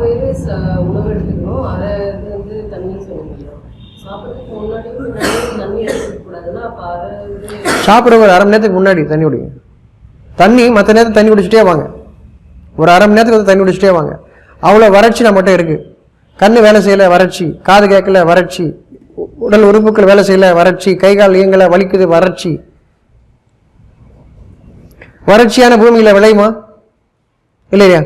வயிறு uh, உணவு எடுத்துக்கணும் அதை இது வந்து தண்ணி சாப்பிட்றதுக்கு முன்னாடி தண்ணி சாப்பிட ஒரு அரை மணி நேரத்துக்கு முன்னாடி தண்ணி குடிங்க. தண்ணி மற்ற நேரத்துக்கு தண்ணி குடிச்சிட்டே வாங்க. ஒரு அரை மணி நேரத்துக்கு வந்து தண்ணி குடிச்சிட்டே வாங்க. அவ்வளோ வறட்சி நம்மகிட்ட இருக்குது கண்ணு வேலை செய்யல வறட்சி. காது கேட்கல வறட்சி. உடல் உறுப்புகள் வேலை செய்யல வறட்சி. கை கால் இயங்கலை வலிக்குது வறட்சி. வறட்சியான பூமியில் விளையுமா? இல்லையா?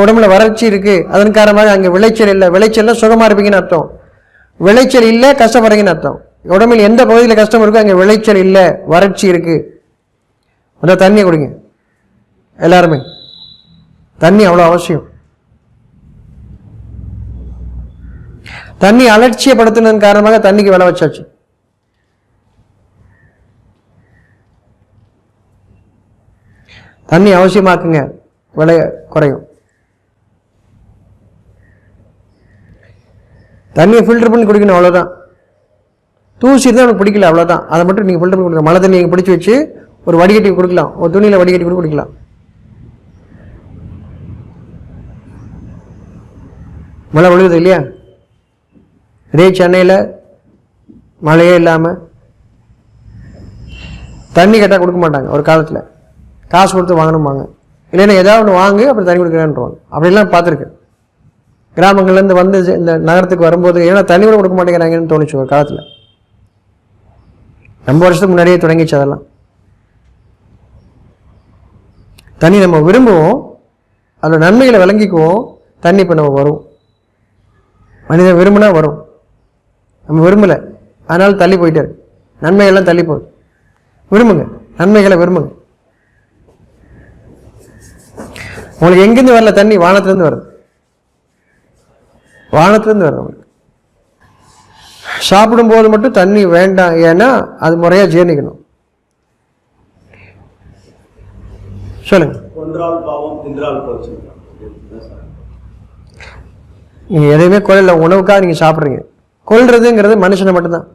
உடம்புல வறட்சி இருக்கு. அதன் காரணமாக அங்கே விளைச்சல் இல்லை. விளைச்சல்ல சுகமா இருப்பீங்கன்னு அர்த்தம். விளைச்சல் இல்லை கஷ்டப்படுறீங்கன்னு அர்த்தம். உடம்பில் எந்த பகுதியில் கஷ்டம் இருக்கோ அங்கே விளைச்சல் இல்லை வறட்சி இருக்கு. அந்த தண்ணி குடிங்க. எல்லாருமே. தண்ணி அவ்வளோ அவசியம். தண்ணி அலட்சியப்படுத்தினதன் காரணமாக தண்ணிக்கு விலை வச்சாச்சு. தண்ணி அவசியமாக்குங்க. விலை குறையும். தண்ணியை ஃபில்டர் பண்ணி குடிக்கணும் அவ்வளோதான் தூசி தான் எனக்கு பிடிக்கல அவ்வளோதான் அதை மட்டும் நீங்கள் ஃபில்டர் பண்ணி கொடுக்கலாம் மழை தண்ணி நீங்கள் பிடிச்சி வச்சு ஒரு வடிகட்டி கொடுக்கலாம். ஒரு துணியில் வடிகட்டி கூட குடிக்கலாம். மழை விழுகுது இல்லையா? இதே சென்னையில் மழையே இல்லாமல் தண்ணி கேட்டால் கொடுக்க மாட்டாங்க ஒரு காலத்தில். காசு கொடுத்து வாங்கணும்பாங்க. இல்லைன்னா ஏதாவது ஒன்று வாங்கு அப்புறம் தண்ணி கொடுக்குறேன்றாங்க அப்படிலாம் பார்த்துருக்கேன். கிராமங்கள்லேருந்து வந்து இந்த நகரத்துக்கு வரும்போது ஏன்னா தண்ணி கூட கொடுக்க மாட்டேங்கிறாங்கன்னு தோணுச்சு ஒரு காலத்தில். ரொம்ப வருஷத்துக்கு முன்னாடியே தொடங்கிச்சு அதெல்லாம். தண்ணி நம்ம விரும்புவோம் அதோட நன்மைகளை விளங்கிக்குவோம் தண்ணி இப்போ நம்ம வரும். மனிதன் விரும்புனா வரும். நம்ம விரும்பலை அதனால் தள்ளி போயிட்டாரு. நன்மைகள்லாம் தள்ளி போகுது. விரும்புங்க நன்மைகளை விரும்புங்க. உங்களுக்கு எங்கேருந்து வரல தண்ணி வானத்துலேருந்து வருது. வானத்துலேருந்து உங்களுக்கு சாப்பிடும்போது மட்டும் தண்ணி வேண்டாம். ஏன்னா அது முறையாக ஜீரணிக்கணும். சொல்லுங்க. நீங்கள் எதையுமே கொல்லல. உணவுக்காக நீங்கள் சாப்பிட்றீங்க. கொல்றதுங்கிறது மனுஷனை மட்டும்தான்.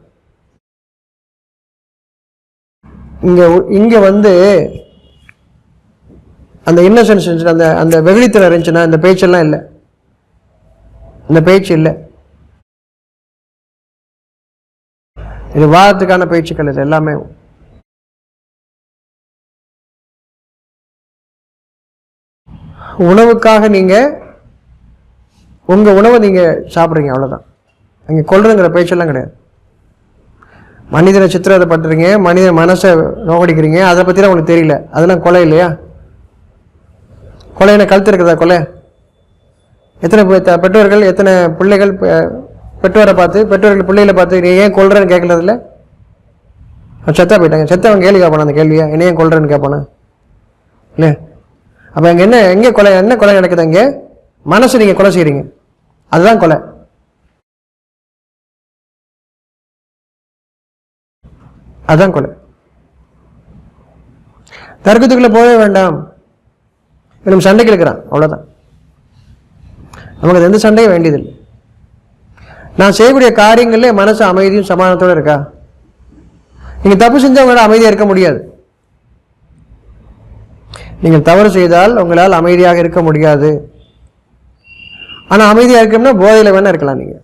இங்கே இங்கே வந்து அந்த இன்னசென்ஸ் இருந்துச்சுன்னா அந்த அந்த வெகுளித்தனம் இருந்துச்சுன்னா இந்த பேச்செல்லாம் இல்லை. இந்த பேச்சு இல்லை. இது வாதத்துக்கான பயிற்சிகள் இது எல்லாமே. உணவுக்காக நீங்கள் உங்கள் உணவை நீங்கள் சாப்பிட்றீங்க அவ்வளோதான் அங்கே கொள்றதுங்கிற பேச்செல்லாம் கிடையாது. மனிதனை சித்திரவதைப்படுத்துறீங்க மனித மனசை நோக்கடிக்கிறீங்க அதை பற்றிலாம் உங்களுக்கு தெரியல. அதெல்லாம் கொலை இல்லையா? கொலை என்ன கழுத்து இருக்குதா கொலை? எத்தனை பெற்றோர்கள் எத்தனை பிள்ளைகள் பெற்றோரை பார்த்து பெற்றோர்கள் பிள்ளைகளை பார்த்து நீ ஏன் கொள்றேன்னு கேட்கறதில்ல? அவன் செத்தா போயிட்டாங்க. செத்தவன் கேள்வி கேட்பானா அந்த கேள்வியா? என்ன ஏன் கொள்றேன்னு கேட்பானா? இல்லை அப்போ அங்கே என்ன எங்கே கொலை என்ன கொலை நடக்குது அங்கே? மனசு நீங்கள் கொலை செய்கிறீங்க அதுதான் கொலை. அதுதான் கொலை. தர்க்கத்துக்குள்ளே போகவே வேண்டாம். நம்ம சண்டைக்கு இருக்கிறான் அவ்வளோதான் நமக்கு அது எந்த சண்டையும் வேண்டியதில்லை. நான் செய்யக்கூடிய காரியங்களில் மனசு அமைதியும் சமாதானத்தோடு இருக்கா? நீங்கள் தப்பு செஞ்சவங்களால அமைதியாக இருக்க முடியாது. நீங்கள் தவறு செய்தால் உங்களால் அமைதியாக இருக்க முடியாது. ஆனால் அமைதியாக இருக்கணும்னா போதையில் வேணா இருக்கலாம் நீங்கள்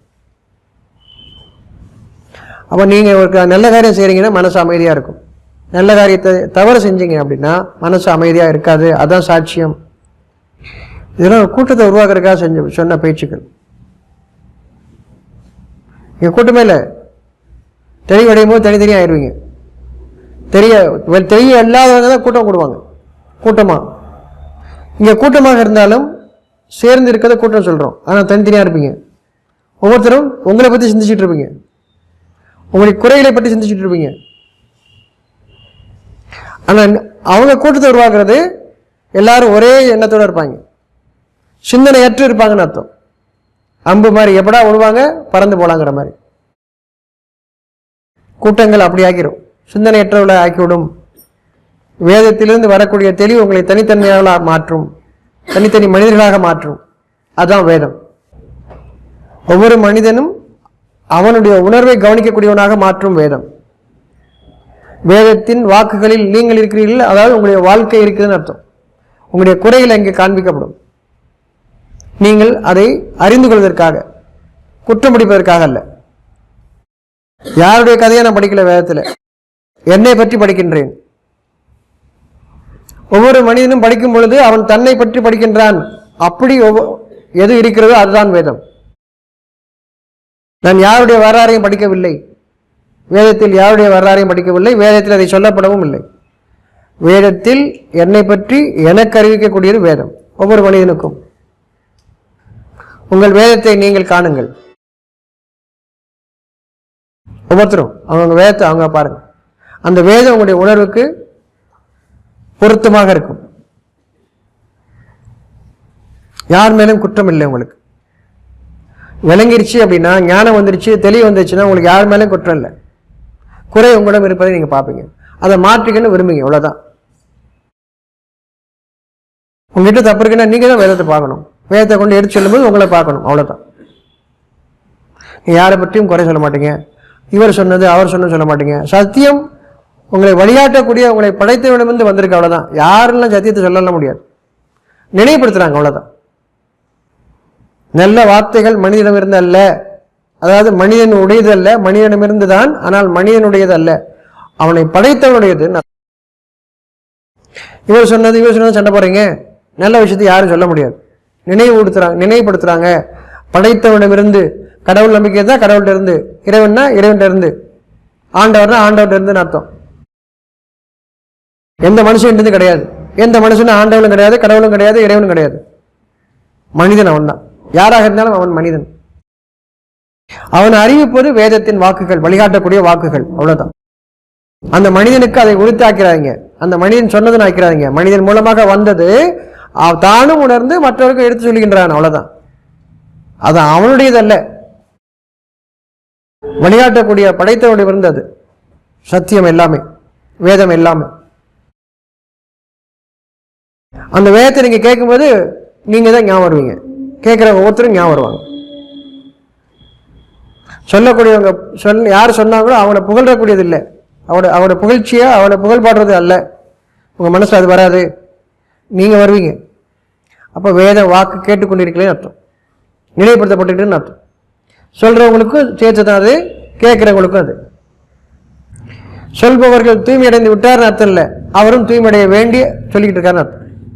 அப்போ நீங்கள் ஒரு க- நல்ல காரியம் செய்கிறீங்கன்னா மனசு அமைதியாக இருக்கும். நல்ல காரியத்தை தவறு செஞ்சீங்க அப்படின்னா மனசு அமைதியாக இருக்காது. அதான் சாட்சியம். இதெல்லாம் கூட்டத்தை உருவாக்குறதுக்காக செஞ்ச சொன்ன பேச்சுக்கள். இங்கே கூட்டமே இல்லை. தெளிவடையும் போது தனித்தனியாக ஆயிடுவீங்க தெரிய தெரிய இல்லாதவங்க தான் கூட்டம் கூடுவாங்க. கூட்டமாக இங்கே கூட்டமாக இருந்தாலும் சேர்ந்து இருக்கிறத கூட்டம் சொல்கிறோம் ஆனால் தனித்தனியாக இருப்பீங்க. ஒவ்வொருத்தரும் உங்களை பற்றி சிந்திச்சுட்டு இருப்பீங்க. உங்களுடைய குறைகளை பற்றி சிந்திச்சுட்டு இருப்பீங்க. ஆனால் அவங்க கூட்டத்தை உருவாக்குறது எல்லாரும் ஒரே எண்ணத்தோடு இருப்பாங்க. சிந்தனையற்று இருப்பாங்கன்னு அர்த்தம். அம்பு மாதிரி எப்படா விடுவாங்க பறந்து போலாங்கிற மாதிரி. கூட்டங்கள் அப்படி ஆக்கிரும் சிந்தனையற்றவளை ஆக்கிவிடும். வேதத்திலிருந்து வரக்கூடிய தெளிவு உங்களை தனித்தன்மையாக மாற்றும். தனித்தனி மனிதர்களாக மாற்றும். அதுதான் வேதம். ஒவ்வொரு மனிதனும் அவனுடைய உணர்வை கவனிக்கக்கூடியவனாக மாற்றும் வேதம். வேதத்தின் வாக்குகளில் நீங்கள் இருக்கிறீர்கள் அதாவது உங்களுடைய வாழ்க்கை இருக்குதுன்னு அர்த்தம். உங்களுடைய குறைகள் அங்கே காண்பிக்கப்படும். நீங்கள் அதை அறிந்து கொள்வதற்காக குற்றம் பிடிப்பதற்காக அல்ல. யாருடைய கதையை நான் படிக்கல வேதத்தில்? என்னை பற்றி படிக்கின்றேன். ஒவ்வொரு மனிதனும் படிக்கும் பொழுது அவன் தன்னை பற்றி படிக்கின்றான். அப்படி ஒவ்வொ- எது இருக்கிறதோ அதுதான் வேதம். நான் யாருடைய வரலாறையும் படிக்கவில்லை. வேதத்தில் யாருடைய வரலாறையும் படிக்கவில்லை. வேதத்தில் அதை சொல்லப்படவும் இல்லை. வேதத்தில் என்னை பற்றி எனக்கு அறிவிக்கக்கூடியது வேதம். ஒவ்வொரு மனிதனுக்கும். உங்கள் வேதத்தை நீங்கள் காணுங்கள். ஒவ்வொருத்தரும் அவங்க வேதத்தை அவங்க பாருங்க. அந்த வேதம் உங்களுடைய உணர்வுக்கு பொருத்தமாக இருக்கும். யார் மேலும் குற்றம் இல்லை உங்களுக்கு. விளங்கிருச்சு அப்படின்னா ஞானம் வந்துருச்சு தெளிவு வந்துருச்சுன்னா உங்களுக்கு யார் மேலும் குற்றம் இல்லை. குறை உங்களிடம் இருப்பதை நீங்க பார்ப்பீங்க. அதை மாற்றிக்கன்னு விரும்புங்க அவ்வளவுதான். உங்ககிட்ட தப்பு இருக்குன்னா நீங்க தான் வேதத்தை பார்க்கணும். வேதத்தை கொண்டு எடுத்து சொல்லும்போது உங்களை பார்க்கணும் அவ்வளோதான் நீங்க யாரை பற்றியும் குறை சொல்ல மாட்டீங்க. இவர் சொன்னது அவர் சொன்னது சொல்ல மாட்டீங்க. சத்தியம் உங்களை வழிகாட்டக்கூடிய உங்களை படைத்தவனிடமிருந்து வந்திருக்கு அவ்வளோதான் யாரெல்லாம் சத்தியத்தை சொல்லலாம் முடியாது. நினைவுபடுத்துறாங்க அவ்வளோதான் நல்ல வார்த்தைகள் மனிதனிடமிருந்து அல்ல. அதாவது மனிதன் உடையது அல்ல மனிதனிடமிருந்து தான் ஆனால் மனிதனுடையது அல்ல. அவனை படைத்தவனுடையது இவர் சொன்னது இவர் சொன்னது சண்டை போறீங்க நல்ல விஷயத்தை யாரும் சொல்ல முடியாது. நினைவுபடுத்துறாங்க நினைவுபடுத்துறாங்க. படைத்தவனிடமிருந்து கடவுள் நம்பிக்கை தான் கடவுள்கிட்ட இருந்து. இறைவன்னா இறைவன்கிட்ட இருந்து. ஆண்டவர்னா ஆண்டவர்கிட்ட இருந்துன்னு அர்த்தம். எந்த மனுஷன் கிடையாது. எந்த மனுஷனும் ஆண்டவனும் கிடையாது கடவுளும் கிடையாது இறைவனும் கிடையாது. மனிதன் அவன் தான் யாராக இருந்தாலும் அவன் மனிதன். அவன் அறிவிப்பது வேதத்தின் வாக்குகள் வழிகாட்டக்கூடிய வாக்குகள் அவ்வளவுதான். அந்த மனிதனுக்கு அதை உரித்தாக்கிறாங்க அந்த மனிதன் சொன்னதுன்னு ஆக்கிறாங்க. மனிதன் மூலமாக வந்தது தானும் உணர்ந்து மற்றவருக்கு எடுத்து சொல்கின்றான் அவ்வளவுதான். அது அவனுடையது அல்ல வழிகாட்டக்கூடிய படைத்தவனுடைய இருந்தது சத்தியம் எல்லாமே வேதம் எல்லாமே. அந்த வேதத்தை நீங்க கேட்கும்போது நீங்க தான் ஞாபகம் வருவீங்க. கேட்குற ஒவ்வொருத்தரும் ஞாபகம் வருவாங்க. சொல்லக்கூடியவங்க சொல் யார் சொன்னாங்களோ அவனை புகழக்கூடியது இல்லை. அவனோட அவனோட புகழ்ச்சியா அவனை புகழ் பாடுறது அல்ல. உங்க மனசுல அது வராது. நீங்க வருவீங்க. அப்போ வேத வாக்கு கேட்டுக்கொண்டிருக்கலேன்னு அர்த்தம். நினைவுபடுத்தப்பட்டுட்டுன்னு அர்த்தம். சொல்றவங்களுக்கும் சேர்த்து தான் அது கேட்குறவங்களுக்கும் அது. சொல்பவர்கள் தூய்மை அடைந்து விட்டார்னு அர்த்தம் இல்லை. அவரும் தூய்மை அடைய வேண்டிய சொல்லிக்கிட்டு இருக்காருன்னு அர்த்தம்.